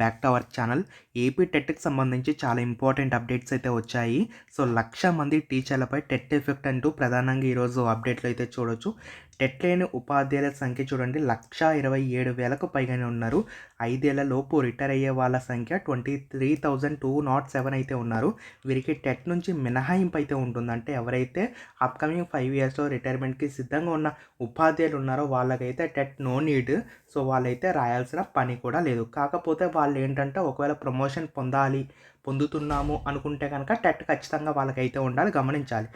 Back to our channel AP టెట్కి సంబంధించి చాలా important updates అయితే వచ్చాయి. సో లక్ష మంది టీచర్లపై టెట్ ఎఫెక్ట్ అంటూ ప్రధానంగా ఈరోజు అప్డేట్లు అయితే చూడొచ్చు. టెట్ లేని ఉపాధ్యాయుల సంఖ్య చూడండి. లక్ష ఇరవై ఏడు వేలకు పైగానే ఉన్నారు. ఐదేళ్ళ లోపు రిటైర్ అయ్యే వాళ్ళ సంఖ్య twenty three thousand two nought seven అయితే ఉన్నారు. వీరికి టెట్ నుంచి మినహాయింపు అయితే ఉంటుంది అంటే ఎవరైతే అప్కమింగ్ ఫైవ్ ఇయర్స్లో రిటైర్మెంట్కి సిద్ధంగా ఉన్న ఉపాధ్యాయులు ఉన్నారో వాళ్ళకైతే టెట్ నో నీడ్ సో వాళ్ళైతే రాయాల్సిన పని కూడా లేదు. కాకపోతే వాళ్ళు ఏంటంటే ఒకవేళ ప్రమోషన్ పొందాలి పొందుతున్నాము అనుకుంటే కనుక టెట్ ఖచ్చితంగా వాళ్ళకైతే ఉండాలి గమనించాలి.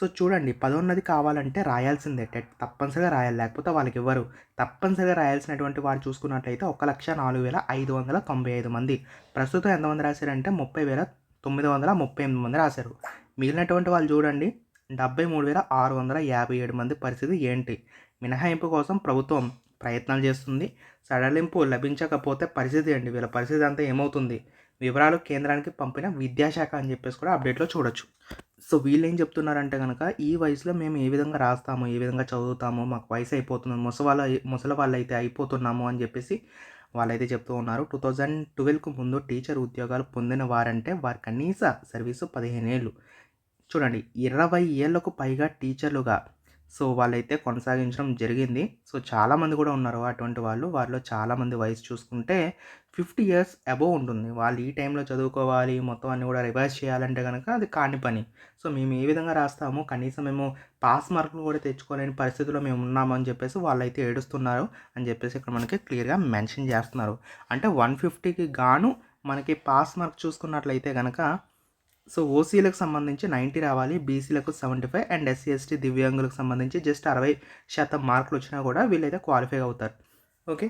సో చూడండి పదోన్నది కావాలంటే రాయాల్సిందే. టెట్ తప్పనిసరిగా రాయాలి. లేకపోతే వాళ్ళకి ఇవ్వరు తప్పనిసరిగా రాయాల్సినటువంటి వారు చూసుకున్నట్లయితే ఒక లక్ష నాలుగు వేల ఐదు వందల తొంభై ఐదు మంది. ప్రస్తుతం ఎంతమంది రాశారంటే ముప్పై వేల తొమ్మిది వందల ముప్పై ఎనిమిది మంది రాశారు. మిగిలినటువంటి వాళ్ళు చూడండి డెబ్బై మూడు వేల ఆరు వందల యాభై ఏడు మంది పరిస్థితి ఏంటి? మినహాయింపు కోసం ప్రభుత్వం ప్రయత్నాలు చేస్తుంది. సడలింపు లభించకపోతే పరిస్థితి అండి వీళ్ళ పరిస్థితి అంతా ఏమవుతుంది? వివరాలు కేంద్రానికి పంపిన విద్యాశాఖ అని చెప్పేసి కూడా అప్డేట్లో చూడొచ్చు. సో వీళ్ళు ఏం చెప్తున్నారంటే కనుక ఈ వయసులో మేము ఏ విధంగా రాస్తాము? ఏ విధంగా చదువుతాము? మాకు వయసు అయిపోతుంది. ముసవాళ్ళ ముసలి వాళ్ళు అయితే అయిపోతున్నాము అని చెప్పేసి వాళ్ళైతే చెప్తూ ఉన్నారు. టూ థౌజండ్ ట్వెల్వ్కు ముందు టీచర్ ఉద్యోగాలు పొందిన వారంటే వారి కనీస సర్వీసు పదిహేను ఏళ్ళు. చూడండి ఇరవై ఏళ్ళకు పైగా టీచర్లుగా సో వాళ్ళైతే కొనసాగించడం జరిగింది. సో చాలామంది కూడా ఉన్నారు. అటువంటి వాళ్ళు వారిలో చాలామంది వయసు చూసుకుంటే ఫిఫ్టీ ఇయర్స్ అబోవ్ ఉంటుంది. వాళ్ళు ఈ టైంలో చదువుకోవాలి మొత్తం అన్నీ కూడా రివైజ్ చేయాలంటే కనుక అది కాని పని. సో మేము ఏ విధంగా రాస్తాము కనీసం మేము పాస్ మార్కులు కూడా తెచ్చుకోలేని పరిస్థితిలో మేము ఉన్నామని చెప్పేసి వాళ్ళైతే ఏడుస్తున్నారు అని చెప్పేసి ఇక్కడ మనకి క్లియర్గా మెన్షన్ చేస్తున్నారు. అంటే వన్ ఫిఫ్టీకి గాను మనకి పాస్ మార్క్ చూసుకున్నట్లయితే కనుక సో ఓసీలకు సంబంధించి నైంటీ రావాలి బీసీలకు seventy five and SC ST దివ్యాంగులకు సంబంధించి జస్ట్ అరవై శాతం మార్కులు వచ్చినా కూడా వీళ్ళైతే క్వాలిఫై అవుతారు. ఓకే?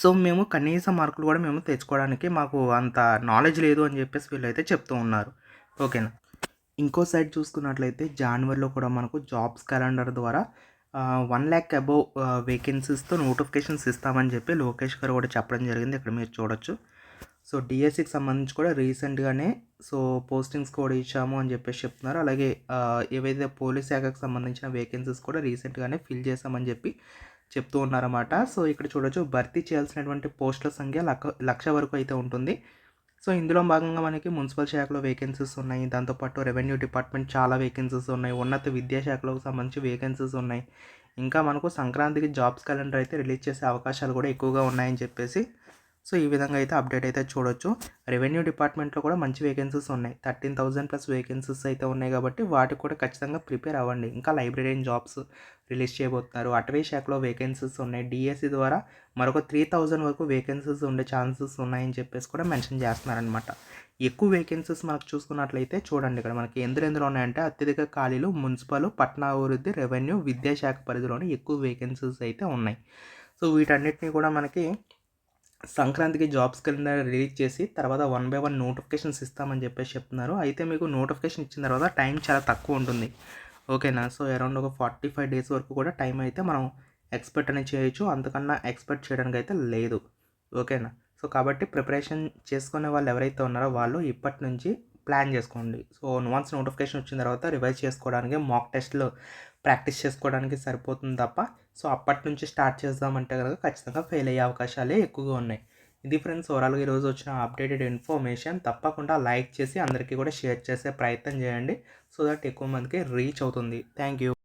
సో మేము కనీస మార్కులు కూడా మేము తెచ్చుకోవడానికి మాకు అంత నాలెడ్జ్ లేదు అని చెప్పేసి వీళ్ళైతే చెప్తూ ఉన్నారు. ఓకేనా? ఇంకో సైడ్ చూసుకున్నట్లయితే జనవరిలో కూడా మనకు జాబ్స్ క్యాలెండర్ ద్వారా వన్ ల్యాక్ అబోవ్ వేకెన్సీస్తో నోటిఫికేషన్స్ ఇస్తామని చెప్పి లోకేష్ గారు కూడా చెప్పడం జరిగింది. ఇక్కడ మీరు చూడొచ్చు. సో డిఎస్సికి సంబంధించి కూడా రీసెంట్గానే సో పోస్టింగ్స్ కూడా ఇచ్చాము అని చెప్పేసి చెప్తున్నారు. అలాగే ఏవైతే పోలీస్ శాఖకు సంబంధించిన వేకెన్సీస్ కూడా రీసెంట్గానే ఫిల్ చేశామని చెప్పి చెప్తూ ఉన్నారన్నమాట. సో ఇక్కడ చూడొచ్చు భర్తీ చేయాల్సినటువంటి పోస్టుల సంఖ్య లక్ష లక్ష వరకు అయితే ఉంటుంది. సో ఇందులో భాగంగా మనకి మున్సిపల్ శాఖలో వేకెన్సీస్ ఉన్నాయి. దాంతోపాటు రెవెన్యూ డిపార్ట్మెంట్ చాలా వేకెన్సీస్ ఉన్నాయి. ఉన్నత విద్యాశాఖలకు సంబంధించి వేకెన్సీస్ ఉన్నాయి. ఇంకా మనకు సంక్రాంతికి జాబ్స్ క్యాలెండర్ అయితే రిలీజ్ చేసే అవకాశాలు కూడా ఎక్కువగా ఉన్నాయని చెప్పేసి సో ఈ విధంగా అయితే అప్డేట్ అయితే చూడొచ్చు. రెవెన్యూ డిపార్ట్మెంట్లో కూడా మంచి వేకెన్సీస్ ఉన్నాయి. థర్టీన్ థౌజండ్ ప్లస్ వేకెన్సీస్ అయితే ఉన్నాయి కాబట్టి వాటికి కూడా ఖచ్చితంగా ప్రిపేర్ అవ్వండి. ఇంకా లైబ్రరీన్ జాబ్స్ రిలీజ్ చేయబోతున్నారు. అటవీ శాఖలో వేకెన్సీస్ ఉన్నాయి. డిఎస్సి ద్వారా మరొక త్రీ థౌజండ్ వరకు వేకెన్సీస్ ఉండే ఛాన్సెస్ ఉన్నాయని చెప్పేసి కూడా మెన్షన్ చేస్తున్నారనమాట ఎక్కువ వేకెన్సీస్ మనకు చూసుకున్నట్లయితే చూడండి ఇక్కడ మనకి ఎందులో ఎందులో ఉన్నాయంటే అత్యధిక ఖాళీలు మున్సిపల్ పట్టణాభివృద్ధి రెవెన్యూ విద్యాశాఖ పరిధిలోనే ఎక్కువ వేకెన్సీస్ అయితే ఉన్నాయి. సో వీటన్నిటిని కూడా మనకి సంక్రాంతికి జాబ్స్ క్యాలెండర్ రిలీజ్ చేసి తర్వాత వన్ బై వన్ నోటిఫికేషన్స్ ఇస్తామని చెప్పేసి చెప్తున్నారు. అయితే మీకు నోటిఫికేషన్ ఇచ్చిన తర్వాత టైం చాలా తక్కువ ఉంటుంది. ఓకేనా? సో అరౌండ్ ఒక ఫార్టీ ఫైవ్ డేస్ వరకు కూడా టైం అయితే మనం ఎక్స్పెక్ట్ అనేది చేయొచ్చు. అంతకన్నా ఎక్స్పెక్ట్ చేయడానికి అయితే లేదు. ఓకేనా? సో కాబట్టి ప్రిపరేషన్ చేసుకునే వాళ్ళు ఎవరైతే ఉన్నారో వాళ్ళు ఇప్పటి నుంచి ప్లాన్ చేసుకోండి. సో వన్స్ నోటిఫికేషన్ వచ్చిన తర్వాత రివైజ్ చేసుకోవడానికి మాక్ టెస్ట్లు ప్రాక్టీస్ చేసుకోవడానికి సరిపోతుంది తప్ప సో అప్పటి నుంచి స్టార్ట్ చేద్దామంటే కనుక ఖచ్చితంగా ఫెయిల్ అయ్యే అవకాశాలే ఎక్కువగా ఉన్నాయి. ఇది ఫ్రెండ్స్ ఓవరాల్గా ఈరోజు వచ్చిన అప్డేటెడ్ ఇన్ఫర్మేషన్. తప్పకుండా లైక్ చేసి అందరికీ కూడా షేర్ చేసే ప్రయత్నం చేయండి. సో దట్ ఎక్కువ మందికి రీచ్ అవుతుంది. Thank you.